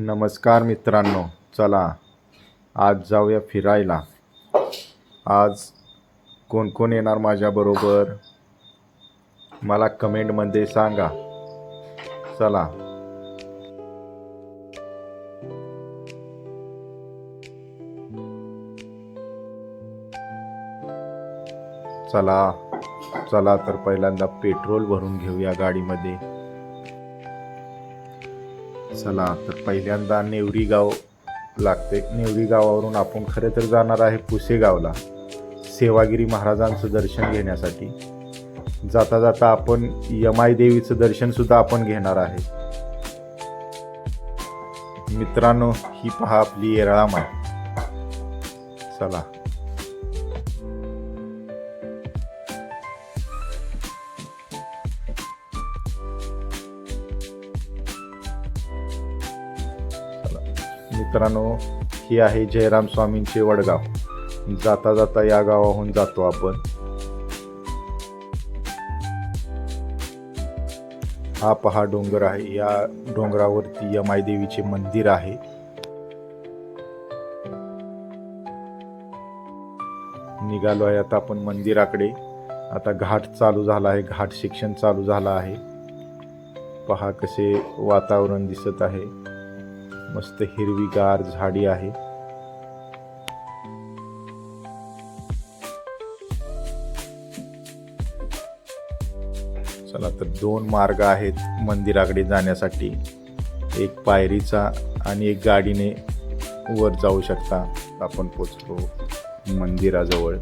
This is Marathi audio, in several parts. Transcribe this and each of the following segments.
नमस्कार मित्रांनो चला आज जाऊया फिरायला. आज कोण कोण येणार माझ्याबरोबर मला कमेंटमध्ये सांगा. चला. चला चला तर पहिल्यांदा पेट्रोल भरून घेऊया गाडीमध्ये. चला तर पहिल्यांदा नेवरी गाव लागते. नेवरी गावावरून आपण खरे तर जाणार आहे पुसेगावला सेवागिरी महाराजांचं दर्शन घेण्यासाठी. जाता जाता आपण यमाई देवीचं दर्शनसुद्धा आपण घेणार आहे. मित्रांनो ही पहा आपली येरळा माय चला. मित्रांनो ही आहे जयराम स्वामींचे वडगाव. जाता जाता या गावाहून जातो आपण. हा पहा डोंगर आहे. या डोंगरावरती यमाई देवीचे मंदिर आहे. निघालो आहे आता आपण मंदिराकडे. आता घाट चालू झाला आहे. घाट शिक्षण चालू झालं आहे. पहा कसे वातावरण दिसत आहे. मस्त हिरवीगार झाडी आहे. चला तर दोन मार्ग आहेत मंदिराकडे जाण्यासाठी. एक पायरीचा आणि एक गाडीने वर जाऊ शकता. आपण पोचलो मंदिराजवळ.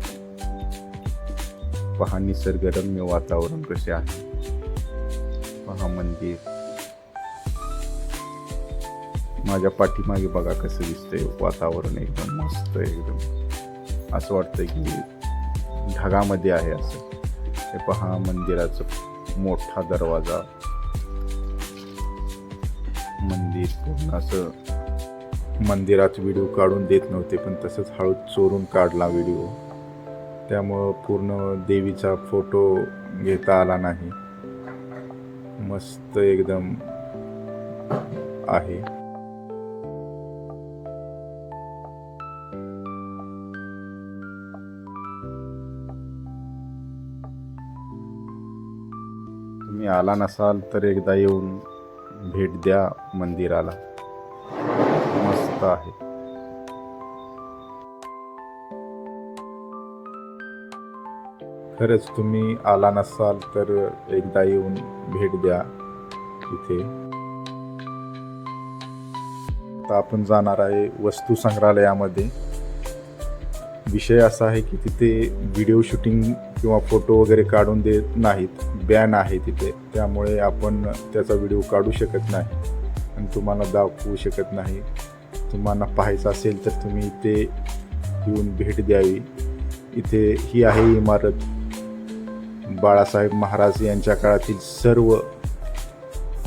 पहा निसर्गरम्य वातावरण कसे आहे. पहा मंदिर. माझ्या पाठीमागे बघा कसं दिसतंय. वातावरण एकदम मस्त एकदम. असं वाटतंय की ढगामध्ये आहे असं. हे पहा मंदिराचं मोठा दरवाजा. मंदिर पूर्ण असं. मंदिरात व्हिडिओ काढून देत नव्हते पण तसंच हळू चोरून काढला व्हिडिओ त्यामुळं पूर्ण देवीचा फोटो घेता आला नाही. मस्त एकदम आहे. तुम्ही आला नसाल तर एकदा येऊन भेट द्या मंदिराला. मस्त आहे. खरंच तुम्ही आला नसाल तर एकदा येऊन भेट द्या इथे. आता आपण जाणार आहे वस्तू संग्रहालयामध्ये. विषय असा आहे की तिथे व्हिडिओ शूटिंग किंवा फोटो वगैरे काढून देत नाहीत. बॅन आहे तिथे. त्यामुळे आपण त्याचा व्हिडिओ काढू शकत नाही. आणि तुम्हाला दाखवू शकत नाही. तुम्हाला पाहायचं असेल तर तुम्ही इथे येऊन भेट द्यावी. इथे ही आहे इमारत. बाळासाहेब महाराज यांच्या काळातील सर्व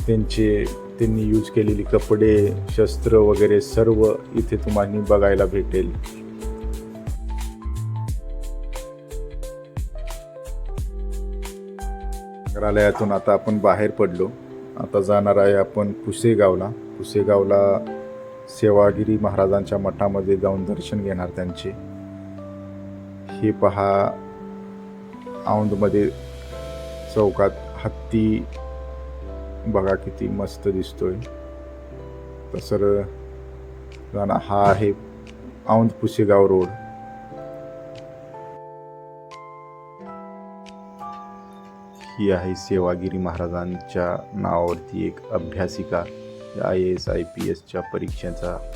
त्यांचे त्यांनी यूज केलेली कपडे शस्त्र वगैरे सर्व इथे तुम्हाला बघायला भेटेल. संग्रहालयातून आता आपण बाहेर पडलो. आता जाणार आहे आपण पुसेगावला. पुसेगावला सेवागिरी महाराजांच्या मठामध्ये जाऊन दर्शन घेणार त्यांचे. हे पहा औंधमध्ये चौकात हत्ती. बघा किती मस्त दिसतोय. तसर जाणार हा आहे औंध पुसेगाव रोड. ही आहे सेवागिरी महाराजांच्या नावावरती एक अभ्यासिका. आय एस आय पी एसच्या परीक्षेचा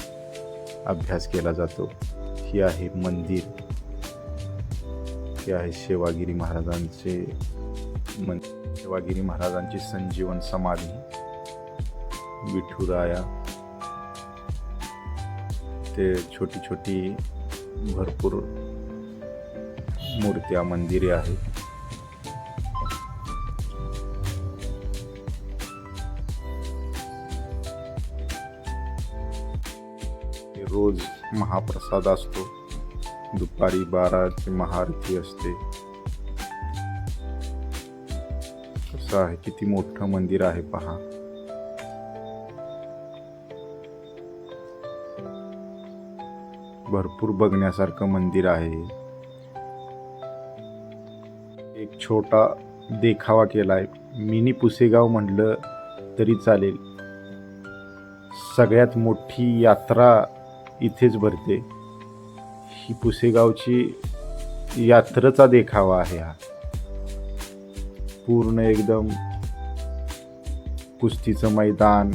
अभ्यास केला जातो. ही आहे मंदिर. हे आहे सेवागिरी महाराजांचे मन सेवागिरी महाराजांची संजीवन समाधी. विठुराया. ते छोटी छोटी भरपूर मूर्त्या मंदिरे आहेत. रोज महाप्रसाद असतो. दुपारी बाराची महाआरती असते. कसं आहे. किती मोठं मंदिर आहे पहा. भरपूर बघण्यासारखं मंदिर आहे एक छोटा देखावा केला आहे मिनी पुसेगाव म्हटलं तरी चालेल. सगळ्यात मोठी यात्रा इथेच भरते. ही पुसेगावची यात्रेचा देखावा आहे हा. पूर्ण एकदम कुस्तीचं मैदान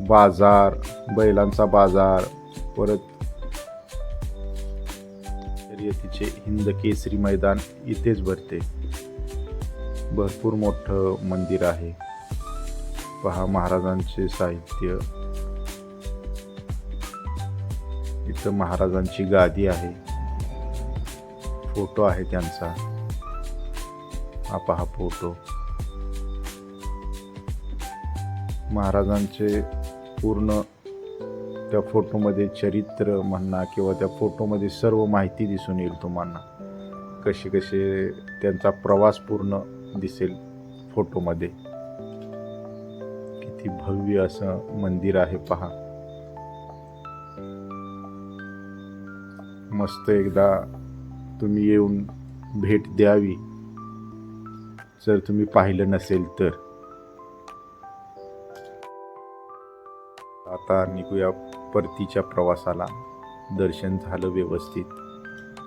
बाजार बैलांचा बाजार परत शर्यतीचे हिंद केसरी मैदान इथेच भरते. भरपूर मोठं मंदिर आहे. पहा महाराजांचे साहित्य. इथं महाराजांची गादी आहे. फोटो आहे त्यांचा. हा पहा फोटो. महाराजांचे पूर्ण त्या फोटोमध्ये चरित्र म्हणा किंवा त्या फोटोमध्ये सर्व माहिती दिसून येईल तुम्हाला. कसे कसे त्यांचा प्रवास पूर्ण दिसेल फोटोमध्ये. किती भव्य असं मंदिर आहे पहा. मस्त एकदा तुम्ही येऊन भेट द्यावी. जर तुम्ही पाहिलं नसेल तर. आता निघूया परतीच्या प्रवासाला. दर्शन झालं व्यवस्थित.